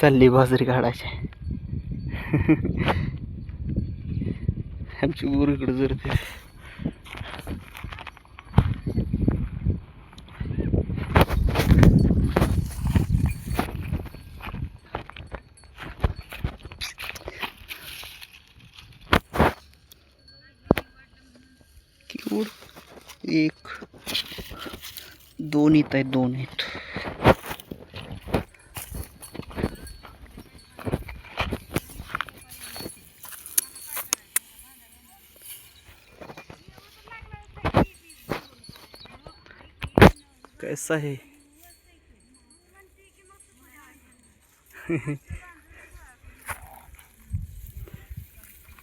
चालली बाजरी काढायची. आमची ऊर इकडे जर ते एक दोन येत आहेत दोन आहेत कैसा है?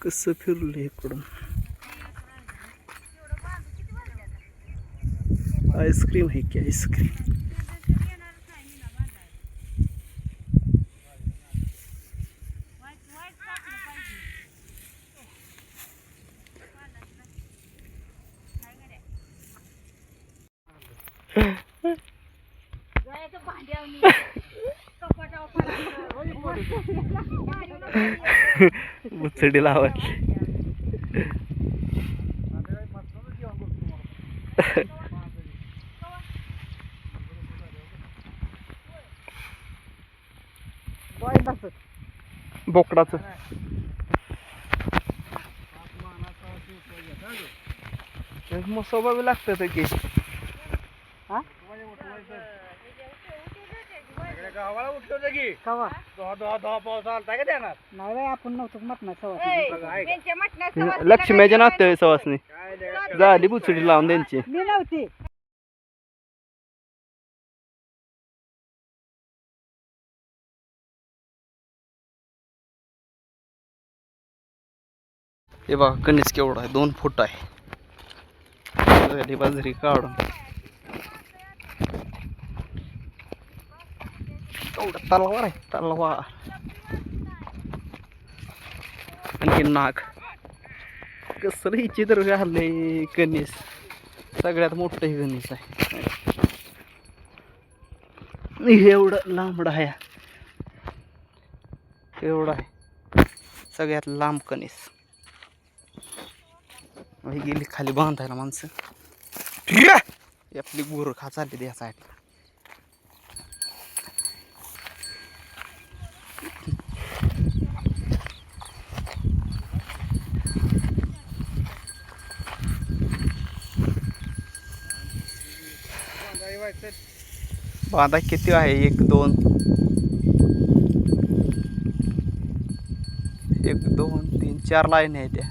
कसं फिरलं इकडून? आईस्क्रीम आहे की आईस्क्रीम? मुचडी लावायची. बोकडाचं. मग सोबावी लागतं की. गावाला उठलं की? कवा? दहा दहा दहा पाऊस आलता का देणार नाही रे आपण नव्हतोच मटणा सवा त्यांच्या मटणात लक्ष्मीच्या नात्य सवासनी. काय झाली बुचडी लावून त्यांची. मी नव्हती हे बघा कणीस केवढा आहे दोन फूट आहे. झाली बाजरी काढून. एवढा तलवार आहे तलवार आणखी नाग कसं ही चित्र घालले कणीस सगळ्यात मोठं हे कणीस आहे हे एवढं लांबडं आहे एवढं आहे सगळ्यात लांब कणीस ही गेली खाली बांधायला माणसं आपली गुरं खा चालली द्या साईडला बांधा किती आहे? एक दोन. एक दोन तीन चार लाईन आहे त्या.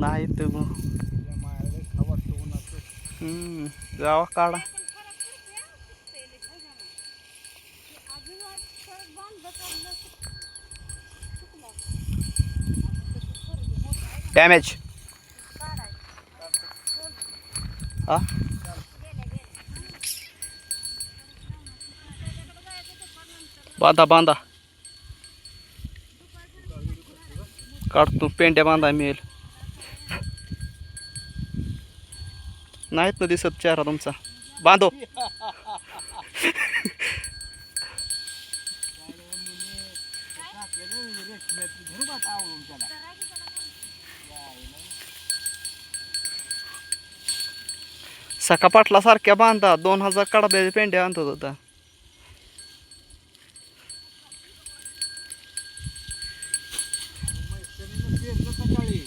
नाही तर जावा काढा. डॅमेज हा? बांधा बांधा. काढतो पेंड्या बांधा मिळेल. नाहीत ना दिसत चेहरा तुमचा. बांधो. सकापाटला सारख्या बांधा दोन हजार कडब्याच्या पेंड्या आणत होता. सकाळी.